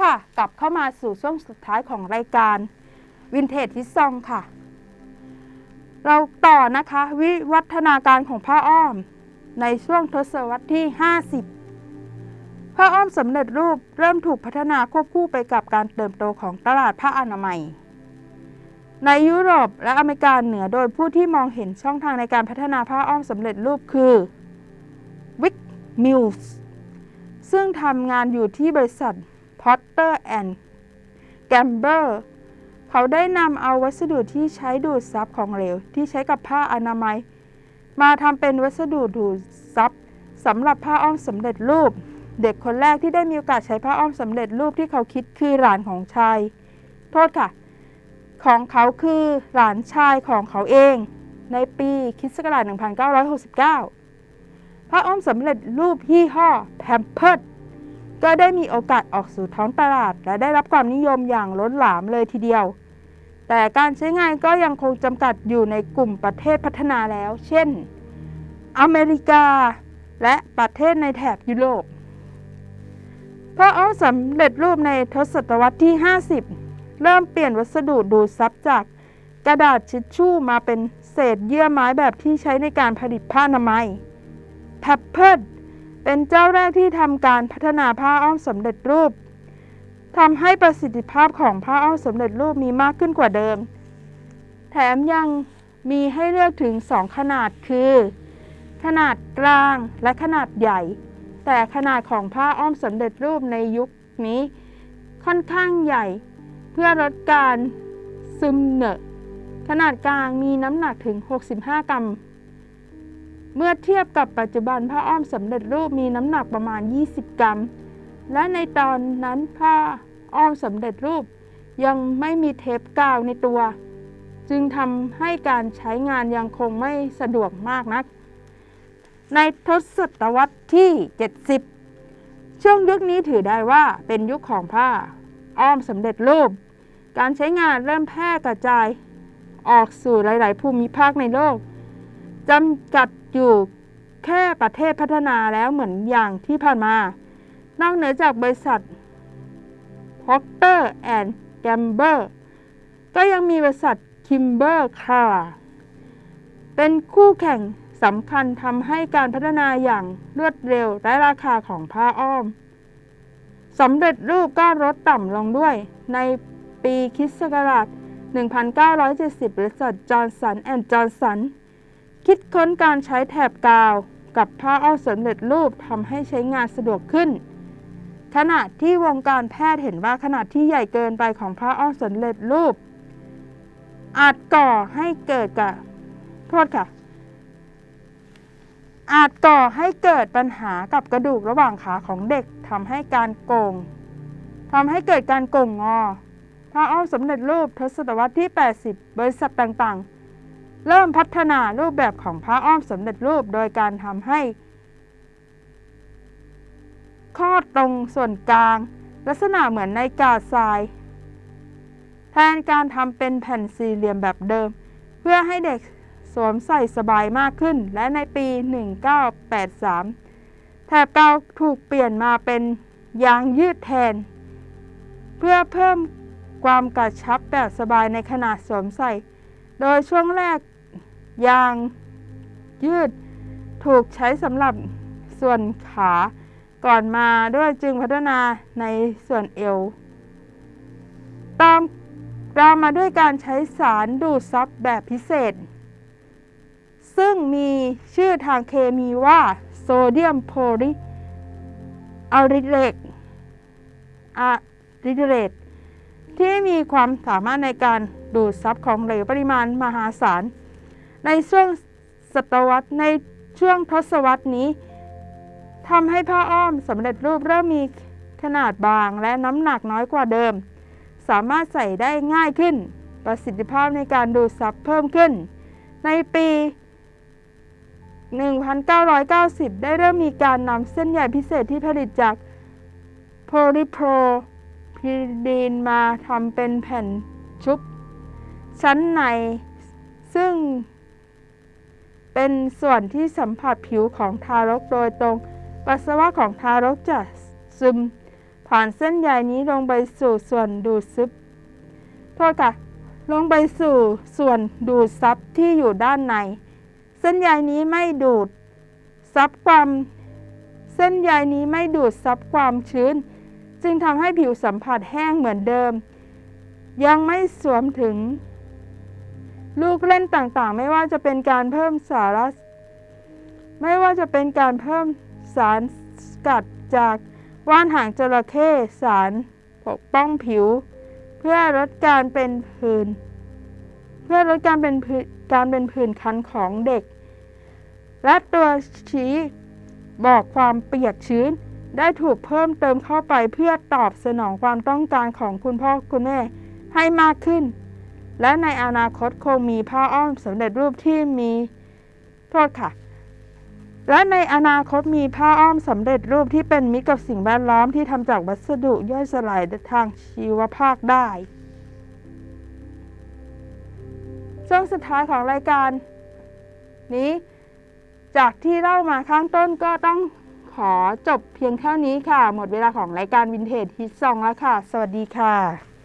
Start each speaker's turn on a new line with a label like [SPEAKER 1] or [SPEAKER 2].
[SPEAKER 1] ค่ะ กลับเข้ามาสู่ช่วงสุดท้ายของรายการวินเทจฮิตซองค่ะ เราต่อนะคะ วิวัฒนาการของผ้าอ้อม ในช่วงทศวรรษที่ 50 ผ้าอ้อมสำเร็จรูปเริ่มถูกพัฒนาควบคู่ไปกับการเติบโตของตลาดผ้าอนามัย ในยุโรปและอเมริกาเหนือโดยผู้ที่มองเห็นช่องทางในการพัฒนาผ้าอ้อมสำเร็จรูปคือวิกมิลส์ซึ่งทำงานอยู่ที่บริษัท Potter and Gamble เขาได้นำเอาวัสดุที่ใช้ดูดซับของเหลว ที่ใช้กับผ้าอนามัย มาทำเป็นวัสดุดูดซับสำหรับผ้าอ้อมสำเร็จรูป เด็กคนแรกที่ได้มีโอกาสใช้ผ้าอ้อมสำเร็จรูปที่เขาคิดคือหลานของชาย โทษค่ะ ของเขาคือหลานชายของเขาเอง ในปีคิศกราช1969 ผ้าอ้อมสำเร็จรูปยี่ห้อแพมเพิร์ด ก็ได้มีโอกาสออกสู่ท้องตลาด และได้รับความนิยมอย่างล้นหลามเลยทีเดียว แต่การใช้งานก็ยังคงจำกัดอยู่ในกลุ่มประเทศพัฒนาแล้ว เช่น อเมริกา และประเทศในแถบยุโรปผ้าอ้อมสำเร็จรูปในทศตวรรษที่ 50 เริ่มเปลี่ยนวัสดุดูดซับจากกระดาษชิชชู่มาเป็นเศษเยื่อไม้แบบที่ใช้ในการผลิตผ้าอนามัยแพปเพิร์ เป็นเจ้าแรกที่ทำการพัฒนาผ้าอ้อมสำเร็จรูปทำให้ประสิทธิภาพของผ้าอ้อมสำเร็จรูปมีมากขึ้นกว่าเดิม แถมยังมีให้เลือกถึง 2 ขนาดคือ ขนาดกลางและขนาดใหญ่ แต่ขนาดของผ้าอ้อมสำเร็จรูปในยุคนี้ ค่อนข้างใหญ่ เพื่อลดการซึมเหนอะขนาดกลางมีน้ำหนักถึง 65 กรัม เมื่อเทียบกับปัจจุบันผ้าอ้อมสำเร็จรูปมีน้ำหนักประมาณ 20 กรัม และในตอนนั้นผ้าอ้อมสำเร็จรูป ยังไม่มีเทปกาวในตัว จึงทำให้การใช้งานยังคงไม่สะดวกมากนัก ในทศตวรรษที่ 70 ช่วงยุคนี้ถือได้ว่าเป็นยุคของผ้าอ้อมสำเร็จรูป การใช้งานเริ่มแพร่กระจาย ออกสู่หลาย ๆ ภูมิภาคในโลก จำกัดอยู่แค่ประเทศพัฒนาแล้วเหมือนอย่างที่ผ่านมา นอกเหนือจากบริษัท Procter and Gamble ก็ยังมีบริษัท Kimber Clara เป็นคู่แข่งสำคัญทำให้การพัฒนาอย่างรวดเร็วและราคาของผ้าอ้อมสำเร็จรูปก็ลดต่ำลงด้วย ในปีคิสต์ศักราช1970บริษัทจอห์นสันแอนด์จอห์นสัน คิดค้นการใช้แถบกาวกับผ้าอ้อมสำเร็จรูปทำให้ใช้งานสะดวกขึ้น ขณะที่วงการแพทย์เห็นว่าขนาดที่ใหญ่เกินไปของผ้าอ้อมสำเร็จรูป อาจก่อให้เกิดกับโทษค่ะ อาจก่อให้เกิดปัญหากับกระดูกระหว่างขาของเด็กทำให้การโกงทำให้เกิดการโกงงอผ้าอ้อมสำเร็จรูปทศวรรษที่ 80 บริษัทต่างๆ เริ่มพัฒนารูปแบบของผ้าอ้อมสำเร็จรูปโดยการทำให้ ข้อตรงส่วนกลาง ลักษณะเหมือนในกาดทราย แทนการทำเป็นแผ่นสี่เหลี่ยมแบบเดิม เพื่อให้เด็กสวมใส่สบายมากขึ้น และในปี 1983 แถบกาวถูกเปลี่ยนมาเป็นยางยืดแทน เพื่อเพิ่มความกระชับแบบสบายในขนาดสวมใส่ โดยช่วงแรก ยางยืดถูกใช้สำหรับส่วนขาก่อนมาด้วยจึงพัฒนาในส่วนเอว ตามตามมาด้วยการใช้สารดูดซับแบบพิเศษ ซึ่งมีชื่อทางเคมีว่าโซเดียมโพลีอะริเรตอะริเรตที่มีความสามารถในการดูดซับของเหลวปริมาณมหาศาล ในช่วงศตวรรษในช่วงทศวรรษนี้ทำให้ผ้าอ้อมสำเร็จรูปเริ่มมีขนาดบางและน้ำหนักน้อยกว่าเดิม สามารถใส่ได้ง่ายขึ้น ประสิทธิภาพในการดูดซับเพิ่มขึ้น ในปี 1990 ได้เริ่มมีการนำเส้นใยพิเศษที่ผลิตจากโพลีโพรพิลีนมาทำเป็นแผ่นชุบ ชั้นในซึ่ง เป็นส่วนที่สัมผัสผิวของทารกโดยตรง ปัสสาวะของทารกจะซึม ผ่านเส้นใยนี้ลงไปสู่ส่วนดูดซึบโทษค่ะ ลงไปสู่ส่วนดูดซับที่อยู่ด้านใน เส้นใยนี้ไม่ดูดซับความ เส้นใยนี้ไม่ดูดซับความชื้น จึงทำให้ผิวสัมผัสแห้งเหมือนเดิม ยังไม่สวมถึง ลูกเล่นต่างๆ ไม่ว่าจะเป็นการเพิ่มสารไม่ว่าจะเป็นการเพิ่มสารสกัดจากว่านหางจระเข้สารปกป้องผิว เพื่อลดการเป็นผื่นเพื่อลดการเป็นผื่นการเป็นผื่นคันของเด็ก และตัวชี้บอกความเปียกชื้นได้ถูกเพิ่มเติมเข้าไปเพื่อตอบสนองความต้องการของคุณพ่อคุณแม่ให้มากขึ้น และในอนาคตคงมีผ้าอ้อมสำเร็จรูปที่มีโทษค่ะ และในอนาคตมีผ้าอ้อมสำเร็จรูปที่เป็นมิตรกับสิ่งแวดล้อมที่ทำจากวัสดุย่อยสลายทางชีวภาพได้ช่วงสุดท้ายของรายการ นี้ จากที่เล่ามาข้างต้นก็ต้องขอจบเพียงเท่านี้ค่ะ หมดเวลาของรายการวินเทจฮิตซองแล้วค่ะ สวัสดีค่ะ